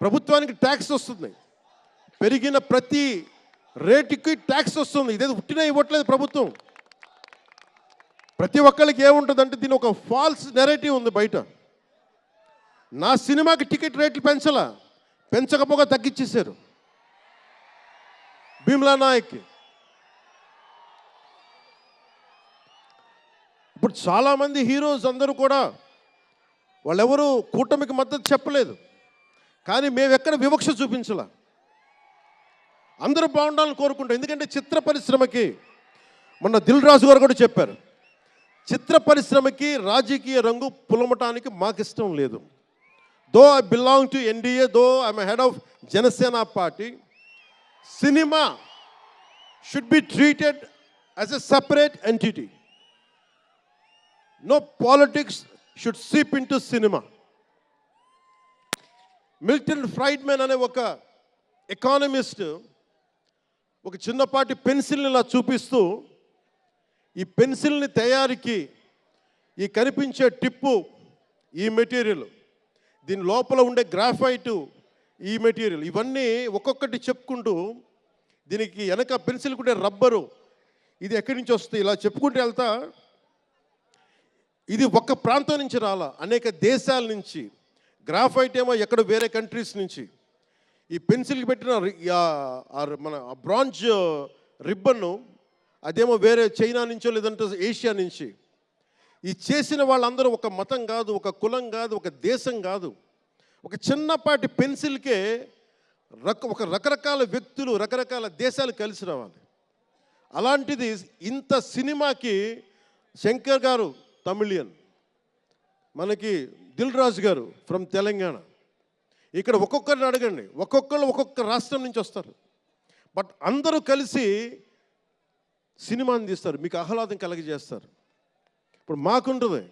ప్రభుత్వానికి ట్యాక్స్ వస్తుంది. పెరిగిన ప్రతి రేటుకి ట్యాక్స్ వస్తుంది. ఇదేదో ఉట్టినా ఇవ్వట్లేదు ప్రభుత్వం. ప్రతి ఒక్కరికి ఏముంటుందంటే దీని ఒక ఫాల్స్ నెరేటివ్ ఉంది బయట. నా సినిమాకి టికెట్ రేట్లు పెంచలా? పెంచకపోగా తగ్గించేశారు భీమ్లా నాయక్కి ఇప్పుడు చాలామంది హీరోస్ అందరూ కూడా వాళ్ళెవరూ కూటమికి మద్దతు చెప్పలేదు. కానీ మేము ఎక్కడ వివక్ష చూపించలా. అందరూ బాగుండాలని కోరుకుంటాం. ఎందుకంటే చిత్ర పరిశ్రమకి మొన్న దిల్ రాజు గారు కూడా చెప్పారు చిత్ర పరిశ్రమకి రాజకీయ రంగు పులమటానికి మాకు ఇష్టం లేదు though I belong to NDA though I'm head of Janasena party cinema should be treated as a separate entity no politics should seep into cinema Milton Friedman అనే ఒక ఎకానమిస్ట్ ఒక చిన్నపాటి పెన్సిల్ని ఇలా చూపిస్తూ ఈ పెన్సిల్ని తయారీకి ఈ కనిపించే టిప్పు ఈ మెటీరియల్. దీని లోపల ఉండే గ్రాఫైటు ఈ మెటీరియల్. ఇవన్నీ ఒక్కొక్కటి చెప్పుకుంటూ దీనికి వెనక పెన్సిల్ ఉండే రబ్బరు. ఇది ఎక్కడి నుంచి వస్తుంది? ఇలా చెప్పుకుంటూ వెళ్తా. ఇది ఒక్క ప్రాంతం నుంచి రాలా. అనేక దేశాల నుంచి. గ్రాఫైట్ ఏమో ఎక్కడ వేరే కంట్రీస్ నుంచి. ఈ పెన్సిల్కి పెట్టిన ఆ- మన బ్రాంజ్ రిబ్బన్ను అదేమో వేరే చైనా నుంచో లేదంటే ఏషియా నుంచి. ఈ చేసిన వాళ్ళందరూ ఒక మతం కాదు ఒక కులం కాదు ఒక దేశం కాదు. ఒక చిన్నపాటి పెన్సిల్కే రక ఒక రకరకాల వ్యక్తులు రకరకాల దేశాలు కలిసి రావాలి. అలాంటిది ఇంత సినిమాకి శంకర్ గారు తమిళియన్. మనకి దిల్ రాజు గారు ఫ్రమ్ తెలంగాణ. ఇక్కడ ఒక్కొక్కరిని అడగండి. ఒక్కొక్కరు ఒక్కొక్క రాష్ట్రం నుంచి వస్తారు. బట్ అందరూ కలిసి సినిమాని తీస్తారు. మీకు ఆహ్లాదం కలిగజేస్తారు. ఇప్పుడు మాకుంటుంది.